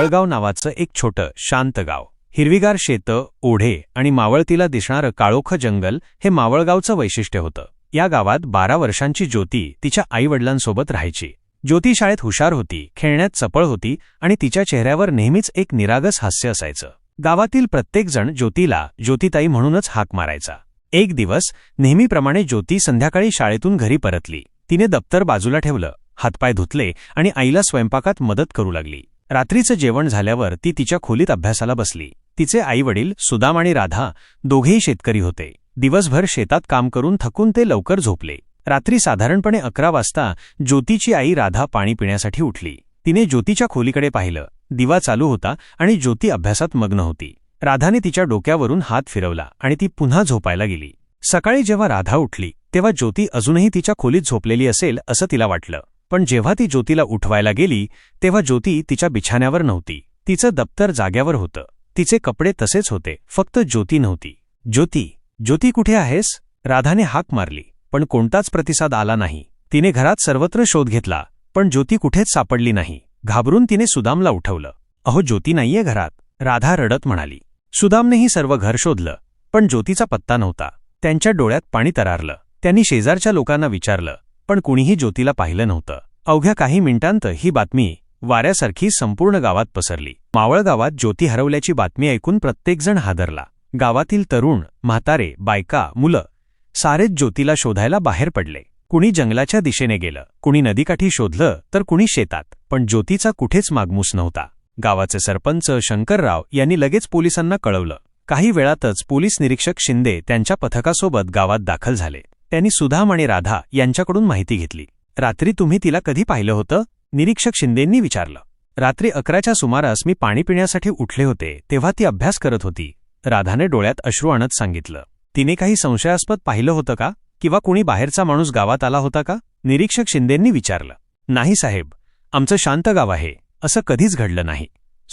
मावळगाव नावाचं एक छोटं शांत गाव. हिरवीगार शेतं ओढे आणि मावळतीला दिसणारं काळोखं जंगल हे मावळगावचं वैशिष्ट्य होतं. या गावात बारा वर्षांची ज्योती तिच्या आईवडिलांसोबत राहायची. ज्योती शाळेत हुशार होती खेळण्यात चपळ होती आणि तिच्या चेहऱ्यावर नेहमीच एक निरागस हास्य असायचं. गावातील प्रत्येकजण ज्योतीला ज्योतिताई म्हणूनच हाक मारायचा. एक दिवस नेहमीप्रमाणे ज्योती संध्याकाळी शाळेतून घरी परतली. तिने दप्तर बाजूला ठेवलं हातपाय धुतले आणि आईला स्वयंपाकात मदत करू लागली. रात्रीचं जेवण झाल्यावर ती तिच्या खोलीत अभ्यासाला बसली. तिचे आईवडील सुदाम आणि राधा दोघेही शेतकरी होते. दिवसभर शेतात काम करून थकून ते लवकर झोपले. रात्री साधारणपणे अकरा वाजता ज्योतीची आई राधा पाणी पिण्यासाठी उठली. तिने ज्योतीच्या खोलीकडे पाहिलं. दिवा चालू होता आणि ज्योती अभ्यासात मग्न होती. राधाने तिच्या डोक्यावरून हात फिरवला आणि ती पुन्हा झोपायला गेली. सकाळी जेव्हा राधा उठली तेव्हा ज्योती अजूनही तिच्या खोलीत झोपलेली असेल असं तिला वाटलं. पण जेव्हा ती ज्योतीला उठवायला गेली तेव्हा ज्योती तिच्या बिछाण्यावर नव्हती. तिचं दप्तर जाग्यावर होतं. तिचे कपडे तसेच होते फक्त ज्योती नव्हती. ज्योती ज्योती कुठे आहेस? राधाने हाक मारली पण कोणताच प्रतिसाद आला नाही. तिने घरात सर्वत्र शोध घेतला पण ज्योती कुठेच सापडली नाही. घाबरून तिने सुदामला उठवलं. अहो ज्योती नाहीये घरात राधा रडत म्हणाली. सुदामनेही सर्व घर शोधलं पण ज्योतीचा पत्ता नव्हता. त्यांच्या डोळ्यात पाणी तरारलं. त्यांनी शेजारच्या लोकांना विचारलं पण कुणीही ज्योतीला पाहिलं नव्हतं. अवघ्या काही मिनिटांत ही बातमी वाऱ्यासारखी संपूर्ण गावात पसरली. मावळ गावात ज्योती हरवल्याची बातमी ऐकून प्रत्येकजण हादरला. गावातील तरुण म्हातारे बायका मुलं सारेच ज्योतीला शोधायला बाहेर पडले. कुणी जंगलाच्या दिशेने गेलं कुणी नदीकाठी शोधलं तर कुणी शेतात पण ज्योतीचा कुठेच मागमूस नव्हता. गावाचे सरपंच शंकरराव यांनी लगेच पोलिसांना कळवलं. काही वेळातच पोलीस निरीक्षक शिंदे त्यांच्या पथकासोबत गावात दाखल झाले. त्यांनी सुधाम आणि राधा यांच्याकडून माहिती घेतली. रात्री तुम्ही तिला कधी पाहिलं होतं? निरीक्षक शिंदेंनी विचारलं. रात्री अकराच्या सुमारास मी पाणी पिण्यासाठी उठले होते तेव्हा ती अभ्यास करत होती. राधाने डोळ्यात अश्रू आणत सांगितलं. तिने काही संशयास्पद पाहिलं होतं का? किंवा कुणी बाहेरचा माणूस गावात आला होता का? निरीक्षक शिंदेंनी विचारलं. नाही साहेब आमचं शांत गाव आहे. असं कधीच घडलं नाही.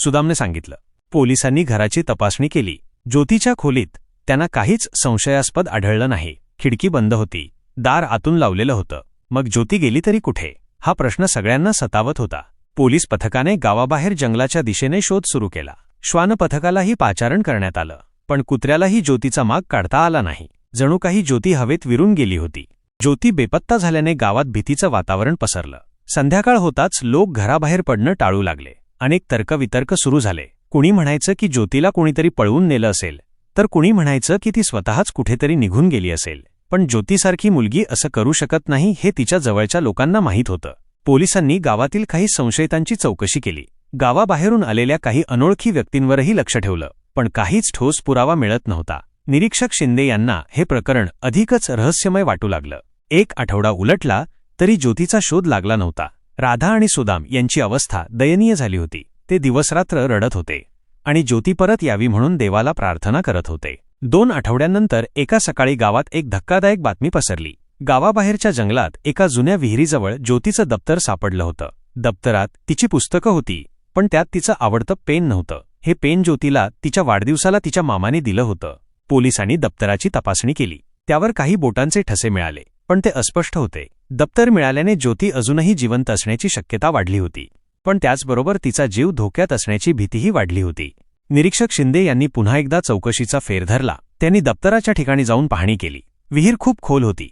सुदामने सांगितलं. पोलिसांनी घराची तपासणी केली. ज्योतीच्या खोलीत त्यांना काहीच संशयास्पद आढळलं नाही. खिडकी बंद होती. दार आतून लावलेलं होतं. मग ज्योती गेली तरी कुठे? हा प्रश्न सगळ्यांना सतावत होता. पोलीस पथकाने गावाबाहेर जंगलाच्या दिशेने शोध सुरू केला. श्वान पथकालाही पाचारण करण्यात आलं. पण कुत्र्यालाही ज्योतीचा माग काढता आला नाही. जणू काही ज्योती हवेत विरून गेली होती. ज्योती बेपत्ता झाल्याने गावात भीतीचं वातावरण पसरलं. संध्याकाळ होताच लोक घराबाहेर पडणं टाळू लागले. अनेक तर्कवितर्क सुरू झाले. कुणी म्हणायचं की ज्योतीला कोणीतरी पळवून नेलं असेल तर कुणी म्हणायचं की ती स्वतःच कुठेतरी निघून गेली असेल. पण ज्योतीसारखी मुलगी असं करू शकत नाही हे तिच्या जवळच्या लोकांना माहीत होतं. पोलिसांनी गावातील काही संशयितांची चौकशी केली. गावाबाहेरून आलेल्या काही अनोळखी व्यक्तींवरही लक्ष ठेवलं पण काहीच ठोस पुरावा मिळत नव्हता. निरीक्षक शिंदे यांना हे प्रकरण अधिकच रहस्यमय वाटू लागलं. एक आठवडा उलटला तरी ज्योतीचा शोध लागला नव्हता. राधा आणि सुदाम यांची अवस्था दयनीय झाली होती. ते दिवसरात्र रडत होते. आणि ज्योती परत यावी म्हणून देवाला प्रार्थना करत होते. दोन आठवड्यांनंतर एका सकाळी गावात एक धक्कादायक बातमी पसरली. गावाबाहेरच्या जंगलात एका जुन्या विहिरीजवळ ज्योतीचं दप्तर सापडलं होतं. दप्तरात तिची पुस्तकं होती पण त्यात तिचं आवडतं पेन नव्हतं. हे पेन ज्योतीला तिच्या वाढदिवसाला तिच्या मामाने दिलं होतं. पोलिसांनी दप्तराची तपासणी केली. त्यावर काही बोटांचे ठसे मिळाले पण ते अस्पष्ट होते. दप्तर मिळाल्याने ज्योती अजूनही जिवंत असण्याची शक्यता वाढली होती. पण त्याचबरोबर तिचा जीव धोक्यात असण्याची भीतीही वाढली होती. निरीक्षक शिंदे यांनी पुन्हा एकदा चौकशीचा फेर धरला. त्यांनी दप्तराच्या ठिकाणी जाऊन पाहणी केली. विहीर खूप खोल होती.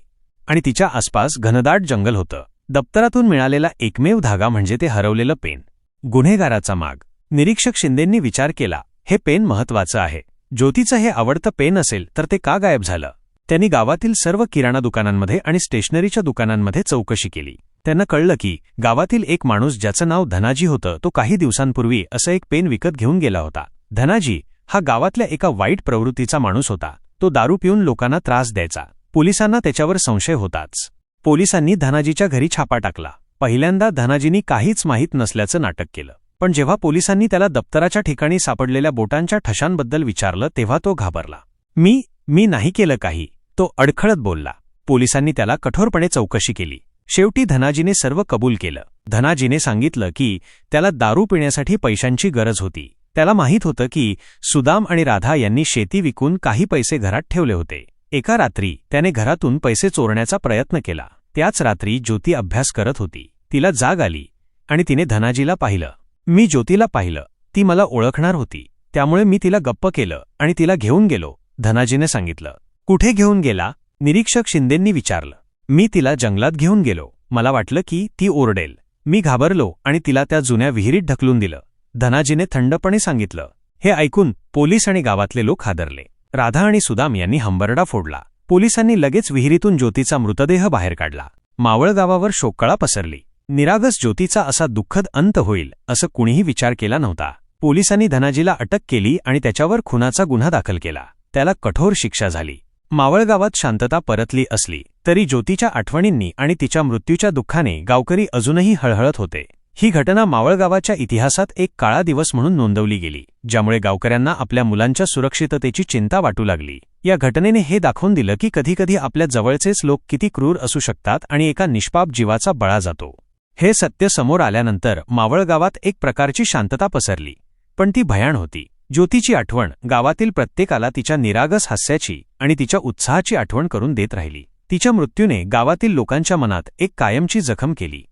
आणि तिच्या आसपास घनदाट जंगल होतं. दप्तरातून मिळालेला एकमेव धागा म्हणजे ते हरवलेलं पेन. गुन्हेगाराचा माग. निरीक्षक शिंदेंनी विचार केला हे पेन महत्वाचं आहे. ज्योतीचं हे आवडतं पेन असेल तर ते का गायब झालं? त्यांनी गावातील सर्व किराणा दुकानांमध्ये आणि स्टेशनरीच्या दुकानांमध्ये चौकशी केली. त्यांना कळलं की गावातील एक माणूस ज्याचं नाव धनाजी होतं तो काही दिवसांपूर्वी असं एक पेन विकत घेऊन गेला होता. धनाजी हा गावातल्या एका वाईट प्रवृत्तीचा माणूस होता. तो दारू पिऊन लोकांना त्रास द्यायचा. पोलिसांना त्याच्यावर संशय होताच. पोलिसांनी धनाजीच्या घरी छापा टाकला. पहिल्यांदा धनाजीनी काहीच माहीत नसल्याचं नाटक केलं. पण जेव्हा पोलिसांनी त्याला दप्तराच्या ठिकाणी सापडलेल्या बोटांच्या ठशांबद्दल विचारलं तेव्हा तो घाबरला. मी मी नाही केलं काही तो अडखळत बोलला. पोलिसांनी त्याला कठोरपणे चौकशी केली. शेवटी धनाजीने सर्व कबूल केलं. धनाजीने सांगितलं की त्याला दारू पिण्यासाठी पैशांची गरज होती. त्याला माहीत होतं की सुदाम आणि राधा यांनी शेती विकून काही पैसे घरात ठेवले होते. एका रात्री त्याने घरातून पैसे चोरण्याचा प्रयत्न केला. त्याच रात्री ज्योती अभ्यास करत होती. तिला जाग आली आणि तिने धनाजीला पाहिलं. मी ज्योतीला पाहिलं. ती मला ओळखणार होती. त्यामुळे मी तिला गप्प केलं आणि तिला घेऊन गेलो धनाजीने सांगितलं. कुठे घेऊन गेला? निरीक्षक शिंदेंनी विचारलं. मी तिला जंगलात घेऊन गेलो. मला वाटलं की ती ओरडेल. मी घाबरलो आणि तिला त्या जुन्या विहिरीत ढकलून दिलं. धनाजीने थंडपणे सांगितलं. हे ऐकून पोलीस आणि गावातले लोक हादरले. राधा आणि सुदाम यांनी हंबरडा फोडला. पोलिसांनी लगेच विहिरीतून ज्योतीचा मृतदेह बाहेर काढला. मावळ गावावर शोककळा पसरली. निरागस ज्योतीचा असा दुःखद अंत होईल असं कुणीही विचार केला नव्हता. पोलिसांनी धनाजीला अटक केली आणि त्याच्यावर खुनाचा गुन्हा दाखल केला. त्याला कठोर शिक्षा झाली. मावळगावात शांतता परतली असली तरी ज्योतीच्या आठवणींनी आणि तिच्या मृत्यूच्या दुःखाने गावकरी अजूनही हळहळत होते. ही घटना मावळगावाच्या इतिहासात एक काळा दिवस म्हणून नोंदवली गेली ज्यामुळे गावकऱ्यांना आपल्या मुलांच्या सुरक्षिततेची चिंता वाटू लागली. या घटनेने हे दाखवून दिलं की कधीकधी आपल्या जवळचेच लोक किती क्रूर असू शकतात आणि एका निष्पाप जीवाचा बळा जातो. हे सत्य समोर आल्यानंतर मावळगावात एक प्रकारची शांतता पसरली. पण ती भयाण होती. ज्योतीची आठवण गावातील प्रत्येकाला तिच्या निरागस हास्याची आणि तिच्या उत्साहाची आठवण करून देत राहिली. तिच्या मृत्यूने गावातील लोकांच्या मनात एक कायमची जखम केली.